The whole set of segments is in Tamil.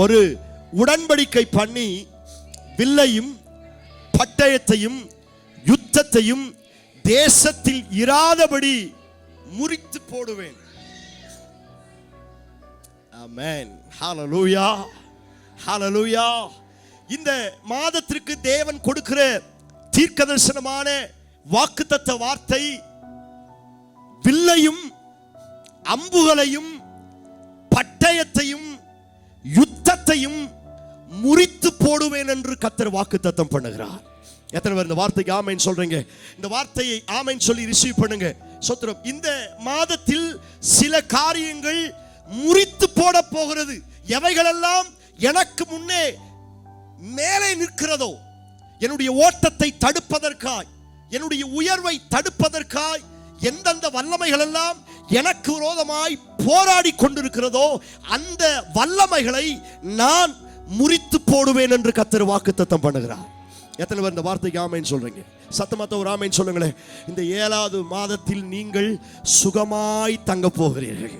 ஒரு உடன்படிக்கை பண்ணி வில்லையும் பட்டயத்தையும் யுத்தத்தையும் தேசத்தில் இராதபடி முறித்து போடுவேன். ஹalleluya ஹalleluya இந்த மாதத்திற்கு தேவன் கொடுக்கிற தீர்க்கதரிசனமான வாக்குத்தத்த வார்த்தை வில்லையும் அம்புகளையும் பட்டயத்தையும் யுத்த யுத்தத்தையும் முறித்து போடுவேன் என்று கத்தர் வாக்கு தத்தம் பண்ணுகிறார். எத்தனை பேர் இந்த வார்த்தைக்கு ஆமைன்னு சொல்றீங்க? இந்த வார்த்தையை ஆமைன்னு சொல்லி ரிசீவ் பண்ணுங்க. சொத்திரம் இந்த மாதத்தில் சில காரியங்கள் முறித்து போட போகிறது. எவைகளெல்லாம் எனக்கு முன்னே மேலே நிற்கிறதோ என்னுடைய ஓட்டத்தை தடுப்பதற்காய் என்னுடைய உயர்வை தடுப்பதற்காய் எந்தெந்த வல்லமைகள் எல்லாம் எனக்கு விரோதமாய் போராடி கொண்டிருக்கிறதோ அந்த வல்லமைகளை நான் முறித்து போடுவேன் என்று கத்தர் வாக்குத்தத்தம் பண்ணுகிறார். எத்தனை பேர் இந்த வார்த்தைக்கு ஆமைன்னு சொல்றீங்க? சத்தமத்த ஒரு ஆமைன்னு சொல்லுங்களேன். இந்த ஏழாவது மாதத்தில் நீங்கள் சுகமாய் தங்க போகிறீர்கள்.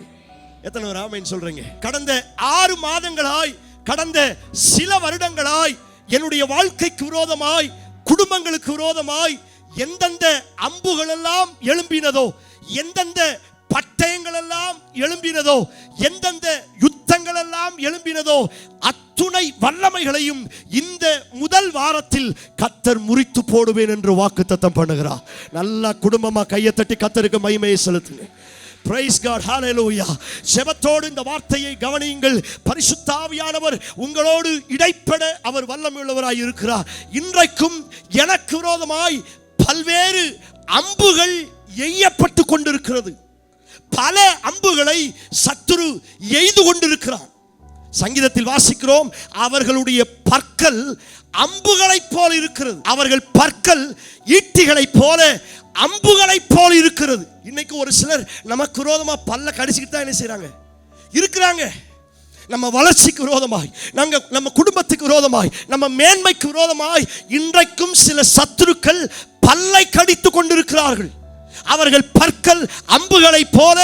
எத்தனை பேர் ஆமைன்னு சொல்றீங்க? கடந்த ஆறு மாதங்களாய் கடந்த சில வருடங்களாய் என்னுடைய வாழ்க்கைக்கு விரோதமாய் குடும்பங்களுக்கு விரோதமாய் எந்தெந்த அம்புகள் எல்லாம் எழும்பினதோ எந்தெந்த பட்டயங்கள் எல்லாம் எழும்பினதோ எந்தெந்த யுத்தங்கள் எல்லாம் எழும்பினதோ அத்துணை வல்லமைகளையும் இந்த முதல் வாரத்தில் கத்தர் முறித்து போடுவேன் என்று வாக்குத்தத்தம் பண்ணுகிறார். நல்லா குடும்பமா கையை தட்டி கத்தருக்கு மகிமையை செலுத்துங்க. பிரைஸ் காட் ஹalleluya செபத்தோடு இந்த வார்த்தையை கவனியுங்கள். பரிசுத்தாவியானவர் உங்களோடு இடைப்பட அவர் வல்லமையுள்ளவராய் இருக்கிறார். இன்றைக்கும் எனக்கு விரோதமாய் பல்வேறு அம்புகள் எய்யப்பட்டு கொண்டிருக்கிறது. பல அம்புகளை சத்துரு எய்து கொண்டிருக்கிறான். சங்கீதத்தில் வாசிக்கிறோம் அவர்களுடைய பற்கள் அம்புகளைப் போல இருக்கிறது. அவர்கள் பற்கள் ஈட்டிகளைப் போல அம்புகளைப் போல இருக்கிறது. இன்னைக்கு ஒரு சிலர் நமக்கு விரோதமா பல்ல கடிச்சிக்கிட்டு தான் என்ன செய்கிறாங்க இருக்கிறாங்க. நம்ம வளர்ச்சிக்கு விரோதமாய் நாங்க நம்ம குடும்பத்துக்கு விரோதமாய் நம்ம மேன்மைக்கு விரோதமாய் இன்றைக்கும் சில சத்துருக்கள் பல்லை கடித்து கொண்டிருக்கிறார்கள். அவர்கள் பற்கள் அம்புகளைப் போல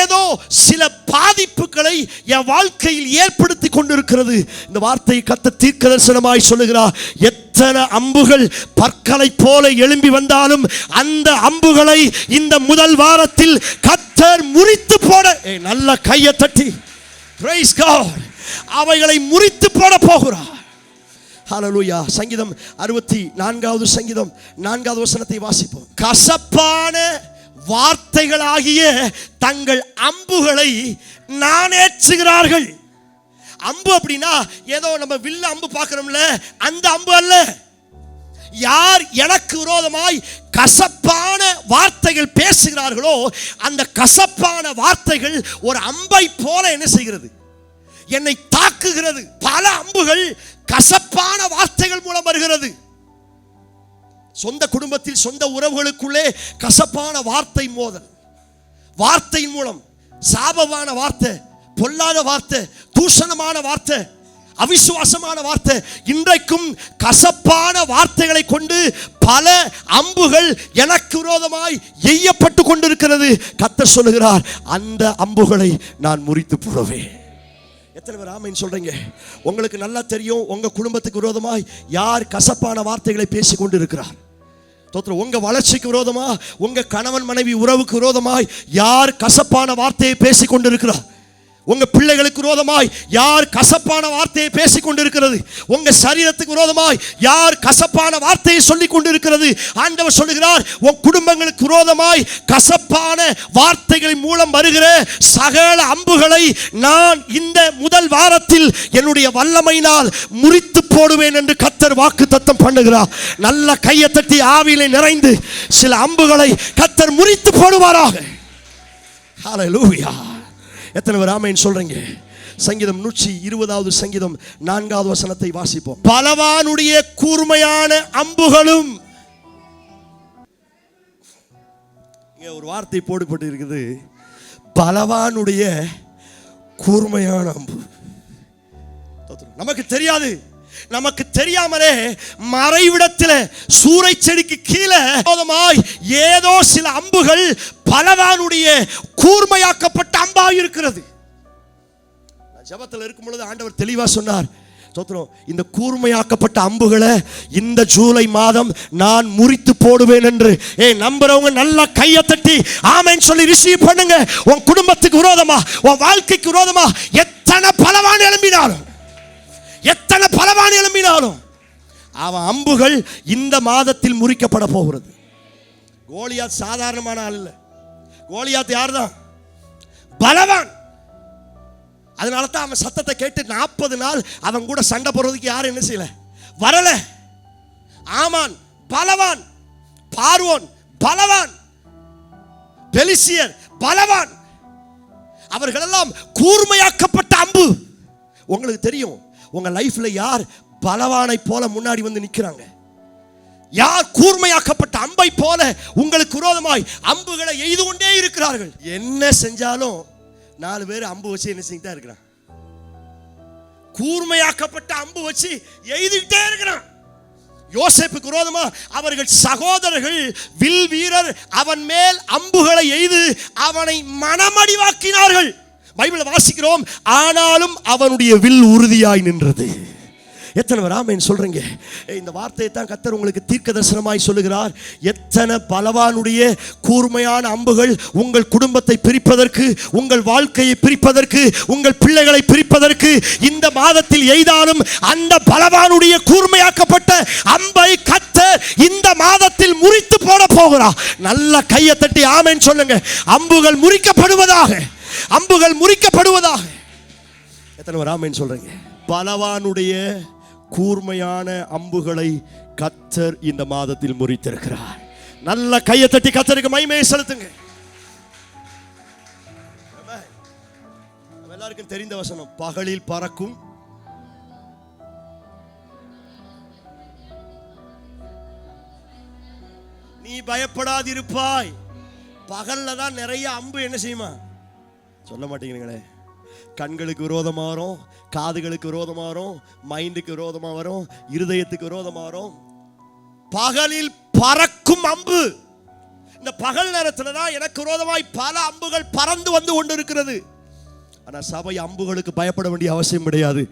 ஏதோ சில பாதிப்புகளை என் வாழ்க்கையில் ஏற்படுத்தி கொண்டிருக்கிறது. இந்த வார்த்தையை கத்த தீர்க்க தரிசனமாய் சொல்லுகிறார். எத்தனை அம்புகள் பற்களைப் போல எழும்பி வந்தாலும் அந்த அம்புகளை இந்த முதல் வாரத்தில் கத்தர் முறித்து போட நல்ல கையை தட்டி. அவைகளை முறித்து போட போகிறார். ஹalleluya சங்கீதம் அறுபத்தி நான்காவது சங்கீதம் நான்காவது வசனத்தை வாசிப்போம். கசப்பான வார்த்தைகளாகிய தங்கள் அம்புகளை நானேற்றுகிறார்கள். அம்பு அப்படின்னா ஏதோ நம்ம வில்ல அம்பு பார்க்குறோம்ல அந்த அம்பு அல்ல. யார் எனக்கு விரோதமாய் கசப்பான வார்த்தைகள் பேசுகிறார்களோ அந்த கசப்பான வார்த்தைகள் ஒரு அம்பை போல என்ன செய்கிறது? என்னை தாக்குகிறது. பல அம்புகள் கசப்பான வார்த்தைகள் மூலம் வருகிறது. சொந்த குடும்பத்தில் சொந்த உறவுகளுக்குள்ளே கசப்பான வார்த்தை மோதல். வார்த்தையின் மூலம் சாபமான வார்த்தை பொல்லாத வார்த்தை தூஷணமான வார்த்தை அவிசுவாசமான வார்த்தை இன்றைக்கும் கசப்பான வார்த்தைகளை கொண்டு பல அம்புகள் எனக்கு விரோதமாய் எய்யப்பட்டு கொண்டிருக்கிறது. கத்த சொல்லுகிறார் அந்த அம்புகளை நான் முறித்து போடுவேன். எத்தனை பேர் ஆமைன்னு சொல்றீங்க? உங்களுக்கு நல்லா தெரியும் உங்க குடும்பத்துக்கு விரோதமாய் யார் கசப்பான வார்த்தைகளை பேசி கொண்டு இருக்கிறார் தோத்திரம் உங்க வளர்ச்சிக்கு விரோதமா உங்க கணவன் மனைவி உறவுக்கு விரோதமாய் யார் கசப்பான வார்த்தையை பேசி கொண்டிருக்கிறார்? உங்க பிள்ளைகளுக்கு விரோதமாய் யார் கசப்பான வார்த்தையை பேசிக் கொண்டிருக்கிறது உங்க சரீரத்துக்கு விரோதமாய் யார் கசப்பான வார்த்தையை சொல்லி கொண்டிருக்கிறது ஆண்டவர் சொல்லுகிறார் உன் குடும்பங்களுக்கு விரோதமாய் கசப்பான வார்த்தைகளின் மூலம் வருகிற சகல அம்புகளை நான் இந்த முதல் வாரத்தில் என்னுடைய வல்லமையினால் முறித்து போடுவேன் என்று கத்தர் வாக்கு தத்தம் பண்ணுகிறார். நல்ல கையை தட்டி ஆவியிலே நிறைந்து சில அம்புகளை கத்தர் முறித்து போடுவாராக. Hallelujah. எத்தனை பேர் ஆமைன்னு சொல்றீங்க? சங்கீதம் நூற்றி இருபதாவது சங்கீதம் நான்காவது வசனத்தை வாசிப்போம். பலவானுடைய கூர்மையான அம்புகளும் இங்க ஒரு வார்த்தை போடுபட்டு இருக்குது பலவானுடைய கூர்மையான அம்பு. நமக்கு தெரியாது. நமக்கு தெரியாமலே மறைவிடத்தில் சூறை செடிக்கு கீழே ஏதோ சில அம்புகள் பலவானுடைய கூர்மையாக்கப்பட்ட அம்பாக இருக்கிறது. ஜபத்தில் ஜெபத்தில் இருக்கும் பொழுது ஆண்டவர் தெளிவா சொன்னார் ஸ்தோத்திரம் இந்த கூர்மையாக்கப்பட்ட அம்புகளை இந்த ஜூலை மாதம் நான் முறித்து போடுவேன் என்று. ஏ நம்புறவங்க நல்லா கையை தட்டி ஆமைன்னு சொல்லி ரிசீவ் பண்ணுங்க. உன் குடும்பத்துக்கு விரோதமா உன் வாழ்க்கைக்கு விரோதமா எத்தனை பலவான் எழும்பினாலும் எத்தனை பலவான் எழும்பினாலும் அவன் அம்புகள் இந்த மாதத்தில் முறிக்கப்பட போகிறது. கோலியா சாதாரணமான ஆள் இல்லை. கோலியாத்து யார் தான் பலவான். அதனால தான் அவன் சத்தத்தை கேட்டு நாற்பது நாள் அவன் கூட சண்டை போடுறதுக்கு யாரும் என்ன செய்யல? வரல. ஆமான் பலவான். பார்வோன் பலவான். பெலிசியர் பலவான். அவர்களெல்லாம் கூர்மையாக்கப்பட்ட அம்பு. உங்களுக்கு தெரியும் உங்க லைஃப்ல யார் பலவானை போல முன்னாடி வந்து நிற்கிறாங்க யார் கூர்மையாக்கப்பட்ட அம்பை போல உங்களுக்கு விரோதமாய் அம்புகளை எய்து கொண்டே இருக்கிறார்கள்? என்ன செஞ்சாலும் நாலு பேர் அம்பு வச்சு என்ன செஞ்சுட்டா இருக்கிறான். கூர்மையாக்கப்பட்ட அம்பு வச்சு எய்துகிட்டே இருக்கிறான். யோசேப்புக்கு விரோதமா அவர்கள் சகோதரர்கள் வில் வீரர் அவன் மேல் அம்புகளை எய்து அவனை மனமடிவாக்கினார்கள். பைபிளை வாசிக்கிறோம் ஆனாலும் அவனுடைய வில் உறுதியாய் நின்றது. எத்தனை பேர் ஆமைன்னு சொல்கிறீங்க இந்த வார்த்தையை தான் கத்தர் உங்களுக்கு தீர்க்க தரிசனமாய் சொல்லுகிறார். எத்தனை பலவானுடைய கூர்மையான அம்புகள் உங்கள் குடும்பத்தை பிரிப்பதற்கு உங்கள் வாழ்க்கையை பிரிப்பதற்கு உங்கள் பிள்ளைகளை பிரிப்பதற்கு இந்த மாதத்தில் எய்தாலும் அந்த பலவானுடைய கூர்மையாக்கப்பட்ட அம்பை கத்தர் இந்த மாதத்தில் முறித்து போட போகிறார். நல்ல கையை தட்டி ஆமைன்னு சொல்லுங்க. அம்புகள் முறிக்கப்படுவதாக அம்புகள் முறிக்கப்படுவதாக. எத்தனை பேர் சொல்றீங்க? பலவானுடைய கூர்மையான அம்புகளை கத்தர் இந்த மாதத்தில் முறித்திருக்கிறார். நல்ல கையை தட்டி கத்தருக்கு மைமையை செலுத்துங்க. எல்லாருக்கும் தெரிந்த வசனம் பகலில் பறக்கும் நீ பயப்படாதிருப்பாய். பகல்ல தான் நிறைய அம்பு என்ன செய்யுமா? சொல்ல மாட்டேங்கிறீங்களே. கண்களுக்கு விரோதமா வரும் காதுகளுக்கு விரோதமா வரும் மைண்டுக்கு விரோதமாக வரும் இருதயத்துக்கு விரோதமா வரும். பகலில் பறக்கும் அம்பு. இந்த பகல் நேரத்துல தான் எனக்கு விரோதமாய் பல அம்புகள் பறந்து வந்து கொண்டிருக்கிறது. ஆனா சபை அம்புகளுக்கு பயப்பட வேண்டிய அவசியம் கிடையாது.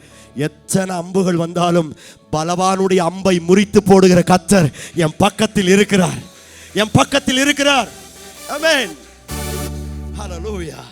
எத்தனை அம்புகள் வந்தாலும் பலவானுடைய அம்பை முறித்து போடுகிற கத்தர் என் பக்கத்தில் இருக்கிறார். என் பக்கத்தில் இருக்கிறார். ஹலோ லூயா